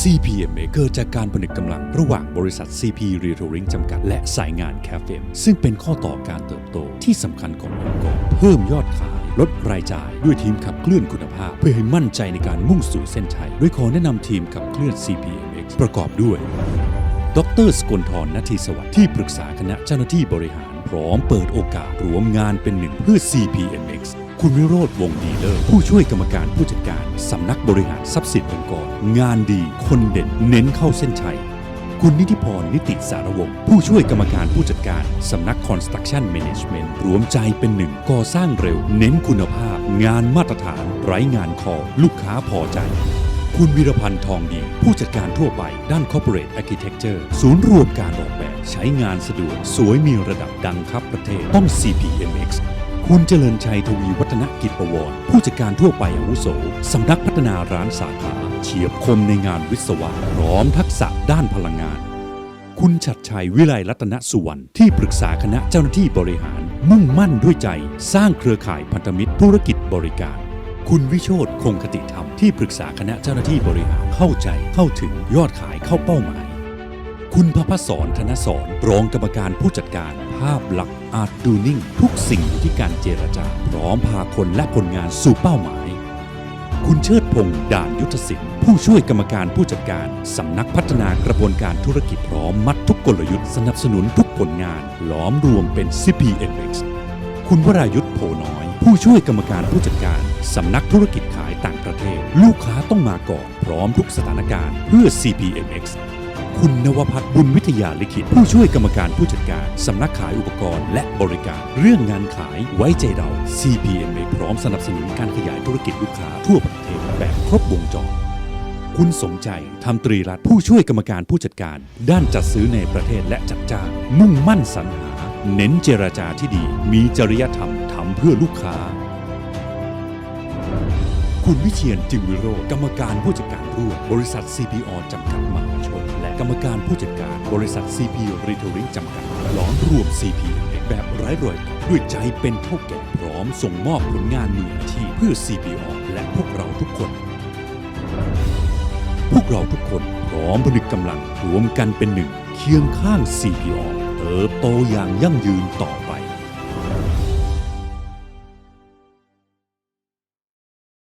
CPMA เกิดจากการผนึกกำลังระหว่างบริษัท CP r e t o r i n g จำกัด และสายงาน c a f e ซึ่งเป็นข้อต่อการเติบโตที่สำคัญขององค์กรเพิ่มยอดขาย ลดรายจ่าย ด้วยทีมขับเคลื่อนคุณภาพ เพื่อให้มั่นใจในการมุ่งสู่เส้นชัยด้วยขอแนะนำทีมขับเคลื่อน CPMX ประกอบด้วย ดรสกลทรนาทีสวัสดิ์ที่ปรึกษาคณะเจ้าหน้าที่บริหาร พร้อมเปิดโอกาสรวมงานเป็นหนึ่งเพื่อ CPMX คุณวิโรธวงดีเลิศผู้ช่วยกรรมการผู้จัดการ สำนักบริหารทรัพย์สินองค์กร งานดี คนเด่นเน้นเข้าเส้นชัย คุณนิติพรนิติสารวงศ์ผู้ช่วยกรรมการผู้จัดการ สำนัก Construction Management รวมใจเป็นหนึ่งก่อสร้างเร็ว เน้นคุณภาพ งานมาตรฐาน ไร้งานคอ ลูกค้าพอใจคุณวีรพันธ์ทองดี ผู้จัดการทั่วไปด้าน Corporate Architecture ศูนย์รวมการออกแบบ ใช้งานสะดวก สวยมีระดับดังครับประเทศต้อง CPMX คุณเจริญชัยทวีวัฒนกิจประวร ผู้จัดการทั่วไปอาวุโส สำนักพัฒนาร้านสาขา เฉียบคมในงานวิศวะ พร้อมทักษะด้านพลังงาน คุณชัดชัยวิไลรัตนสุวรรณที่ปรึกษาคณะเจ้าหน้าที่บริหาร มุ่งมั่นด้วยใจ สร้างเครือข่ายพันธมิตรธุรกิจบริการ คุณวิโชตคงคติธรรมที่ปรึกษาคณะเจ้าหน้าที่บริหารเข้าใจเข้าถึงยอดขายเข้าเป้าหมายคุณพภสรธนสรรองกรรมการผู้จัดการาพลักษณ์อาร์ตดูนิ่งทุกสิ่งที่การเจรจา พร้อมพาคนและผลงานสู่เป้าหมาย คุณเชิดพงษ์ด่านยุทธศิลป์ผู้ช่วยกรรมการผู้จัดการ สำนักพัฒนากระบวนการธุรกิจพร้อมมัดทุกกลยุทธ์สนับสนุนทุกผลงานล้อมรวมเป็น CPMX คุณวรายุทธ์โพน้อย ผู้ช่วยกรรมการผู้จัดการ สำนักธุรกิจขายต่างประเทศ ลูกค้าต้องมาก่อนพร้อมทุกสถานการณ์เพื่อ CPMX คุณนวพัฒน์บุญวิทยาลิขิต ผู้ช่วยกรรมการผู้จัดการ สำนักขายอุปกรณ์และบริการ เรื่องงานขายไว้ใจเรา CPMA พร้อมสนับสนุนการขยายธุรกิจลูกค้าทั่วประเทศแบบครบวงจรคุณสมใจทำตรีรัตน์ผู้ช่วยกรรมการผู้จัดการ ด้านจัดซื้อในประเทศและจัดจ้าง มุ่งมั่นสรรหา เน้นเจรจาที่ดี มีจริยธรรมทำเพื่อลูกค้า คุณวิเชียนจิมวิโรจน์กรรมการผู้จัดการร่วมบริษัท CPO จำกัดมหาชน มการผู้จัดการบริษัท CP r e t a i l i n g จำกัดหลอมรวม CP แบบไร้รอยต่อด้วยใจเป็นเท่าแก่พร้อมส่งมอบผลงานมืออาชีพเพื่อ CPO และพวกเราทุกคน พวกเราทุกคนพร้อมผลึกกำลังรวมกันเป็นหนึ่ง เคียงข้าง CPO เติบโตอย่างยั่งยืนต่อ